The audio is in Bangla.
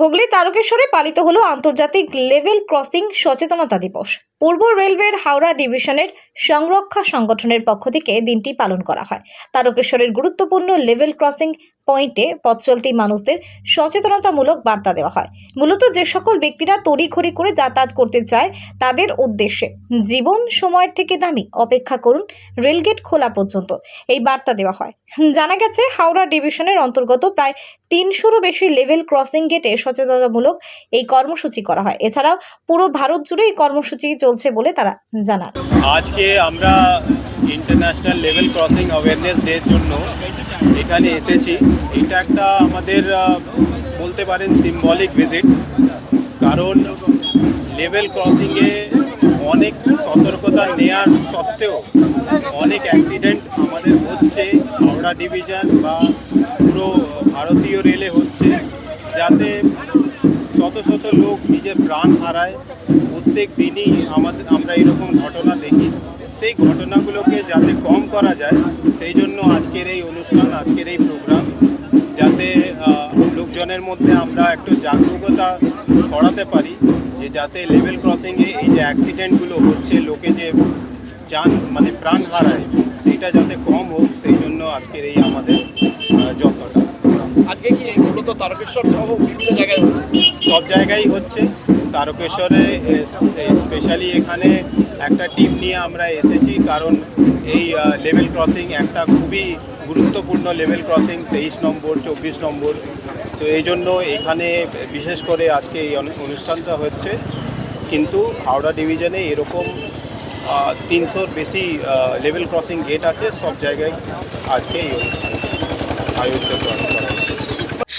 হুগলি তারকেশ্বরে পালিত হলো আন্তর্জাতিক লেভেল ক্রসিং সচেতনতা দিবস। পূর্ব রেলওয়ের হাওড়া ডিভিশনের সংরক্ষা সংগঠনের পক্ষ থেকে দিনটি পালন করা হয়। তারকেশ্বরের গুরুত্বপূর্ণ লেভেল ক্রসিং পয়েন্টে পথ চলতি মানুষদের সচেতনতামূলক বার্তা দেওয়া হয়। মূলত যে সকল ব্যক্তিরা তড়িঘড়ি করে যাতায়াত করতে চায়, তাদের উদ্দেশ্যে জীবন সময়ের থেকে দামি অপেক্ষা করুন রেলগেট খোলা পর্যন্ত। এই বার্তা দেওয়া হয়। জানা গেছে, হাওড়া ডিভিশনের অন্তর্গত প্রায় তিনশোরও বেশি লেভেল ক্রসিং গেটে সচেতনতামূলক এই কর্মসূচি করা হয়। এছাড়াও পুরো ভারত জুড়ে এই কর্মসূচি চলছে বলে তারা জানান। আজকে আমরা ইন্টারন্যাশনাল লেভেল ক্রসিং অ্যাওয়ারনেস ডের জন্য এখানে এসেছি। এটা একটা আমাদের বলতে পারেন সিম্বলিক ভিজিট কারণ লেভেল ক্রসিংয়ে অনেক সতর্কতা নেয়ার সত্ত্বেও অনেক অ্যাক্সিডেন্ট আমাদের হচ্ছে, হাওড়া ডিভিশন বা পুরো ভারতীয় রেলে হচ্ছে, যাতে শত শত লোক নিজের প্রাণ হারায়। প্রত্যেক দিনই আমাদের, আমরা এরকম ঘটনা দেখি। সেই ঘটনাগুলোকে যাতে কম করা যায় সেই জন্য আজকের এই অনুষ্ঠান আজকের এই প্রোগ্রাম যাতে লোকজনের মধ্যে আমরা একটু জাগরুকতা ছড়াতে পারি যে যাতে লেভেল ক্রসিংয়ে এই যে অ্যাক্সিডেন্টগুলো হচ্ছে লোকে যে যান মানে প্রাণ হারায় সেটা যাতে কম হোক সেই জন্য আজকের এই আমাদের যত্নটা। আজকে কি মূলত তারকেশ্বর সহ বিভিন্ন জায়গায় হচ্ছে? সব জায়গায় হচ্ছে। তারকেশ্বরে স্পেশালি এখানে একটা টিম নিয়ে আমরা এসেছি, কারণ এই লেভেল ক্রসিং একটা খুবই গুরুত্বপূর্ণ লেভেল ক্রসিং তেইশ নম্বর, চব্বিশ নম্বর। তো এই জন্য এখানে বিশেষ করে আজকে এই অনু- অনুষ্ঠানটা হচ্ছে। কিন্তু হাওড়া ডিভিশনে এরকম তিনশোর বেশি লেভেল ক্রসিং গেট আছে, সব জায়গায় আজকে এই অনুষ্ঠান আয়োজিত করা